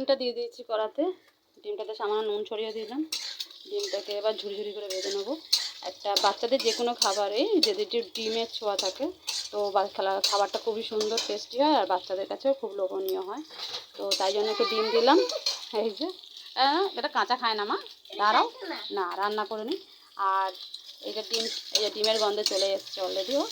ডিমটা দিয়ে দিয়েছি কড়াতে। ডিমটাতে সামান্য নুন ছড়িয়ে দিলাম। ডিমটাকে এবার ঝুড়ি ঝুড়ি করে ভেজে নেব। একটা বাচ্চাদের যে কোনো খাবারেই যদি ডিমের ছোঁয়া থাকে, তো খাবারটা খুবই সুন্দর টেস্টি হয় আর বাচ্চাদের কাছেও খুব লোভনীয় হয়। তো তাই জন্য একটু ডিম দিলাম। এই যে এটা কাঁচা খায় না মা? দাঁড়াও। না, রান্না করে নিই আর যে ডিম, এই যে ডিমের গন্ধে চলে এসছে অলরেডিও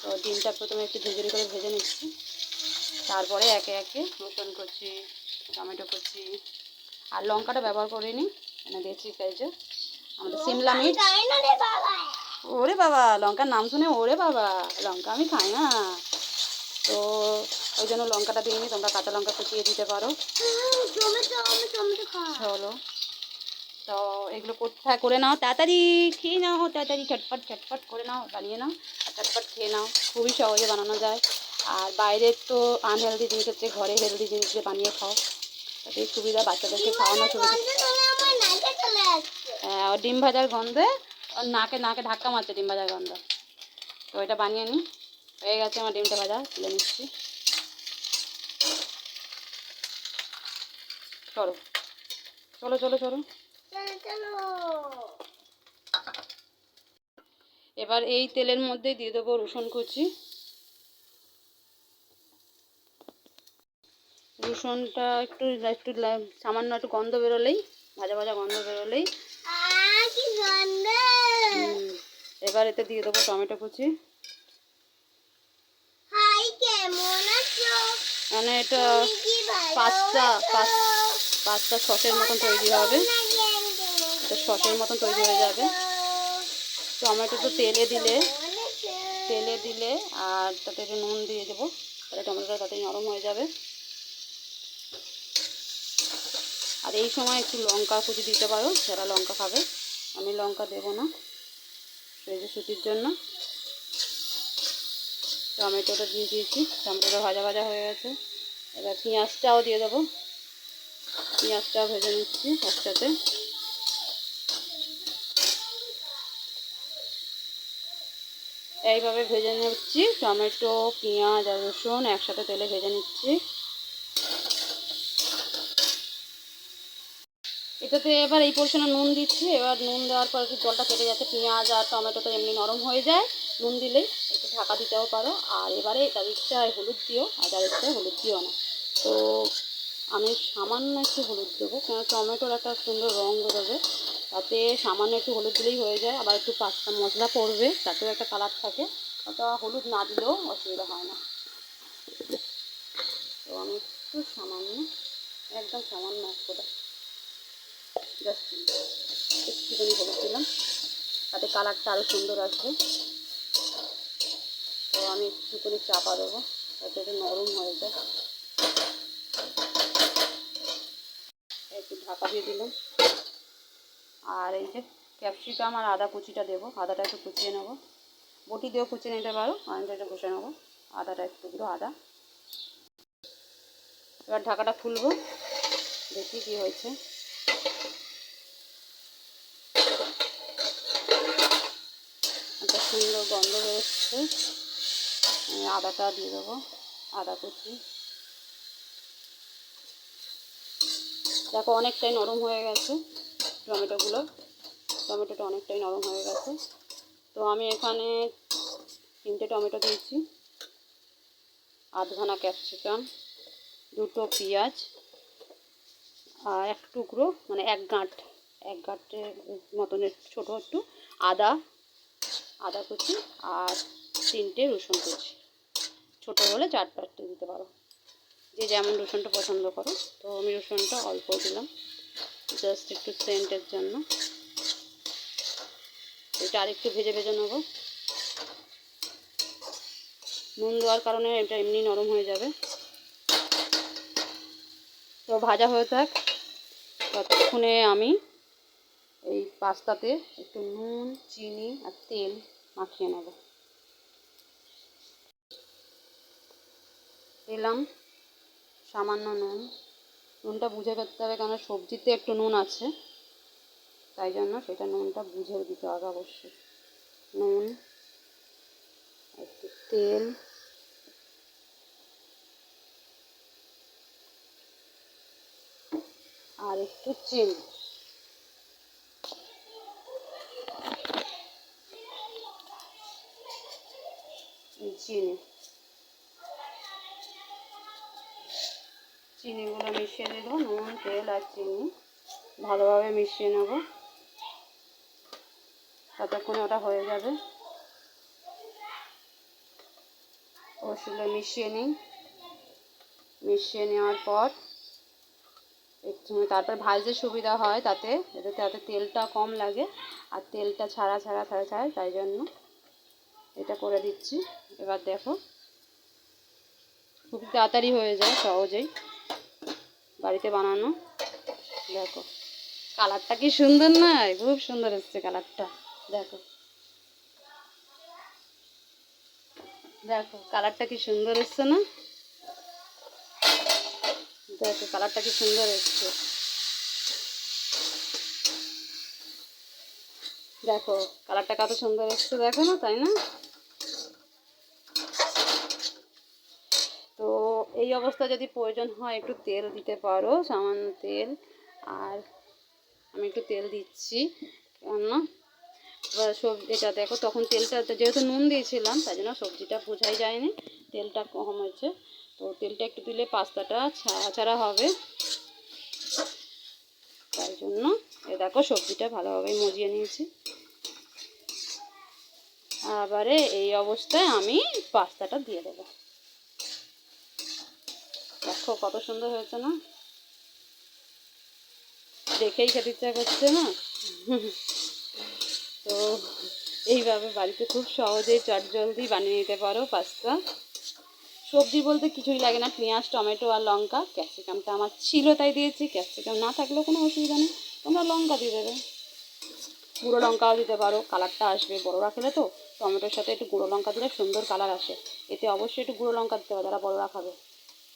তো ডিমটা প্রথমে একটু ঝুড়ি করে ভেজে নিচ্ছি। তারপরে একে একে রসুন করছি টমেটো করছি আর লঙ্কাটা ব্যবহার করিনি মানে দেশি সাইজে। আমাদের সিমলা মির্চ। ওরে বাবা লঙ্কার নাম শুনে ওরে বাবা লঙ্কা আমি খাই না। তো ওই জন্য লঙ্কাটা দিইনি তোমরা কাঁচা লঙ্কা কুচিয়ে দিতে পারো। চলো। তো এগুলো থাক- করে নাও? তাড়াতাড়ি খেয়ে নাও তাড়াতাড়ি চটপট চটপট করে নাও বানিয়ে নাও আর চটপট খেয়ে নাও। খুবই সহজে বানানো যায়। আর বাইরের তো আনহেলদি জিনিসের চেয়ে ঘরে হেলদি জিনিস বানিয়ে খাও। তাতেই সুবিধা, বাচ্চাদেরকে খাওয়ানো সুবিধা। হ্যাঁ ডিম ভাজার গন্ধে ওর নাকে নাকে ধাক্কা মারছে ডিম ভাজার গন্ধ। তো এটা বানিয়ে নিই হয়ে গেছে আমার ডিমটা ভাজা, তুলে নিচ্ছি। চলো চলো চলো চলো। এবার এই তেলের মধ্যে দিয়ে দেবো রসুন কুচি। রসুনটা একটু একটু সামান্য একটু গন্ধ বেরোলেই ভাজা ভাজা গন্ধ বেরোলেই। এবার এতে দিয়ে দেবো টমেটো কুচি। মানে এটা পাঁচটা পাঁচ পাঁচটা সসের মতন তৈরি হবে। এটা সসের মতন তৈরি হয়ে যাবে। টমেটো তো তেলে দিলে তেলে দিলে আর তাতে একটু নুন দিয়ে দেবো। তাহলে টমেটোটা তাতে নরম হয়ে যাবে। আর এই সময় একটু লঙ্কা কুচি দিতে পারো, যারা লঙ্কা খাবে। আমি লঙ্কা দেবো না সেই যে সুতির জন্য। টমেটোটা দিয়ে দিয়েছি, টমেটোটা ভাজা ভাজা হয়ে গেছে। এবার পেঁয়াজটাও দিয়ে দেবো। পেঁয়াজটাও ভেজে নিচ্ছি একসাথে। এইভাবে ভেজে নিচ্ছি, টমেটো, পেঁয়াজ আর রসুন একসাথে তেলে ভেজে নিচ্ছি। এটাতে এবার এই পোর্শনে নুন দিচ্ছি। এবার নুন দেওয়ার পর একটু জলটা কেটে যাচ্ছে। পেঁয়াজ আর টমেটো তো এমনি নরম হয়ে যায়। নুন দিলেই একটু ঢাকা দিতেও পারো। আর এবারে তার ইচ্ছায় হলুদ দিও, আর যার হলুদ দিও না। তো আমি সামান্য একটু হলুদ দেবো কেন টমেটোর একটা সুন্দর রঙ বেরোবে। তাতে সামান্য একটু হলুদ দিলেই হয়ে যায়। আবার একটু পাঁচটা মশলা পড়বে, তাতেও একটা কালার থাকে। ওটা হলুদ না দিলেও অসুবিধা হয় না। তো আমি একটু সামান্য, একদম সামান্য এক একটুখানি হলুদ দিলাম। তাতে কালারটা আরও সুন্দর আসবে। তো আমি একটু একটুখানি চাপা দেবো, যাতে একটু নরম হয়ে যায়। একটু ঢাকা দিয়ে দিলাম। আর এই যে ক্যাপসিকাম আর আদা কুচিটা দেবো, আদাটা একটু কুচিয়ে নেব। বটি দিয়েও কুচিয়ে নিতে পারো আমি এটা ঘষে নেব। আদাটা একটু টুকরো আদা। এবার ঢাকাটা খুলবো, দেখি কি হয়েছে। একটা সুন্দর গন্ধ বেরোচ্ছে আদাটা দিয়ে দেবো, আদা কুচি। দেখো, অনেকটাই নরম হয়ে গেছে টমেটোগুলো। টমেটোটা অনেকটাই নরম হয়ে গেছে। তো আমি এখানে তিনটে টমেটো দিয়েছি। আধখানা ক্যাপসিকাম, দুটো পেঁয়াজ এক টুকরো মানে এক গাঁট, এক গাঁটের মতনের ছোটো একটু আদা আদা কুচি আর তিনটে রসুন কুচি। ছোটো হলে চার পাঁচটা দিতে পারো। যে যেমন রসুনটা পছন্দ করো। তো আমি রসুনটা অল্প দিলাম। জাস্ট একটু সেন্টের জন্য। এটা আরেকটু ভেজে ভেজে নেব। নুন দেওয়ার কারণে এটা এমনি নরম হয়ে যাবে। তো ভাজা হয়ে থাক। ততক্ষণে আমি এই পাস্তাতে একটু নুন, চিনি আর তেল মাখিয়ে নেব। দিলাম সামান্য নুন। নুনটা বুঝে করতে হবে কারণ সবজিতে একটু নুন আছে। তাই জন্য সেটা নুনটা বুঝে দিতে হবে অবশ্যই। নুন, একটু তেল আর একটু চিনি। চিনি। চিনিগুলো মিশিয়ে দেব, নুন, তেল আর চিনি। ভালোভাবে মিশিয়ে নেব। ততক্ষণে ওটা হয়ে যাবে। ওষুধে মিশিয়ে নিই। মিশিয়ে নেওয়ার পর একটু তারপর ভাজতে সুবিধা হয় তাতে এতে তাতে তেলটা কম লাগে আর তেলটা ছাড়া ছাড়া ছাড়া ছাড়া, তাই জন্য এটা করে দিচ্ছি। এবার দেখো, খুব তাড়াতাড়ি হয়ে যায় সহজেই বাড়িতে বানানো। দেখো, কালারটা কি সুন্দর নয়? খুব সুন্দর এসছে কালারটা। দেখো দেখো, কালারটা কি সুন্দর এসছে না? দেখো কালারটা কি সুন্দর এসছে। দেখো কালারটা কত সুন্দর এসছে দেখো না, তাই না? তো এই অবস্থা যদি প্রয়োজন হয়, একটু তেল দিতে পারো, সামান্য তেল। আর আমি একটু তেল দিচ্ছি এবার সবজি এটা দেখো, তখন তেলটা যেহেতু নুন দিয়েছিলাম, তাই জন্য সবজিটা বোঝাই যায়নি, তেলটা কম হয়েছে। তো তেলটা একটু দিলে পাস্তাটা ছাড়া ছাড়া হবে। তাই জন্য এ দেখো সবজিটা ভালোভাবে মজিয়ে নিয়েছি। আবারে এই অবস্থায় আমি পাস্তাটা দিয়ে দেবো। দেখো কত সুন্দর হয়েছে না? দেখেই খেতে ইচ্ছা করছে না? তো এইভাবে বাড়িতে খুব সহজেই চটজলদি বানিয়ে নিতে পারো পাস্তা। সবজি বলতে কিছুই লাগে না, পেঁয়াজ, টমেটো আর লঙ্কা, ক্যাপসিকামটা আমার ছিল তাই দিয়েছি, ক্যাপসিকাম না থাকলেও কোনো অসুবিধা নেই। তোমরা লঙ্কা দিয়ে দেবে। গুঁড়ো লঙ্কাও দিতে পারো, কালারটা আসবে বড় রাখলে তো, টমেটোর সাথে একটু গুঁড়ো লঙ্কা দিলে সুন্দর কালার আসে। এতে অবশ্যই একটু গুঁড়ো লঙ্কা দিতে হবে যারা বড়োরা খাবে।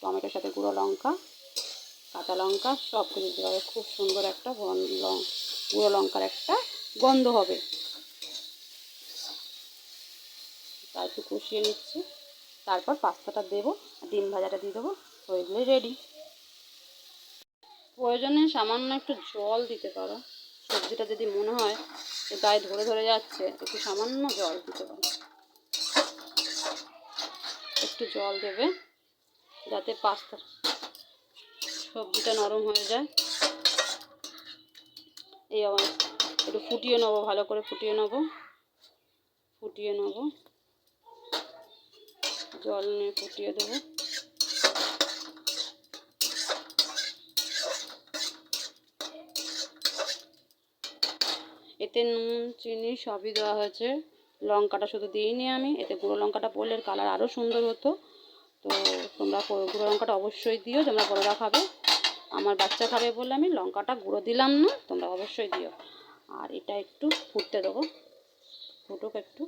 টমেটোর সাথে গুঁড়ো লঙ্কা, কাঁচা লঙ্কা সব কিছু দিতে হবে খুব সুন্দর একটা গুঁড়ো লঙ্কার একটা গন্ধ হবে। তা একটু কষিয়ে নিচ্ছি। তারপর পাস্তাটা দেবো, ডিম ভাজাটা দিয়ে দেবো, হয়ে গেলে রেডি প্রয়োজনে সামান্য একটু জল দিতে পারো। সবজিটা যদি মনে হয় যে গায়ে ধরে ধরে যাচ্ছে, একটু সামান্য জল দিতে পারো। একটু জল দেবে, যাতে পাস্তা সবজিটা নরম হয়ে যায়। এই অবস্থা। একটু ফুটিয়ে নেব, ভালো করে ফুটিয়ে নেব। ফুটিয়ে নেব। জল নিয়ে ফুটিয়ে দেবো। এতে নুন, চিনি সবই দেওয়া হয়েছে। লঙ্কাটা শুধু দিইনি আমি, এতে গুঁড়ো লঙ্কাটা পড়লে কালার আরও সুন্দর হতো। তো তোমরা গুঁড়ো লঙ্কাটা অবশ্যই দিও, তোমরা বড়োরা খাবে। আমার বাচ্চা খাবে বলে আমি লঙ্কাটা গুঁড়ো দিলাম না, তোমরা অবশ্যই দিও। আর এটা একটু ফুটতে দেবো। ফুটুক একটু।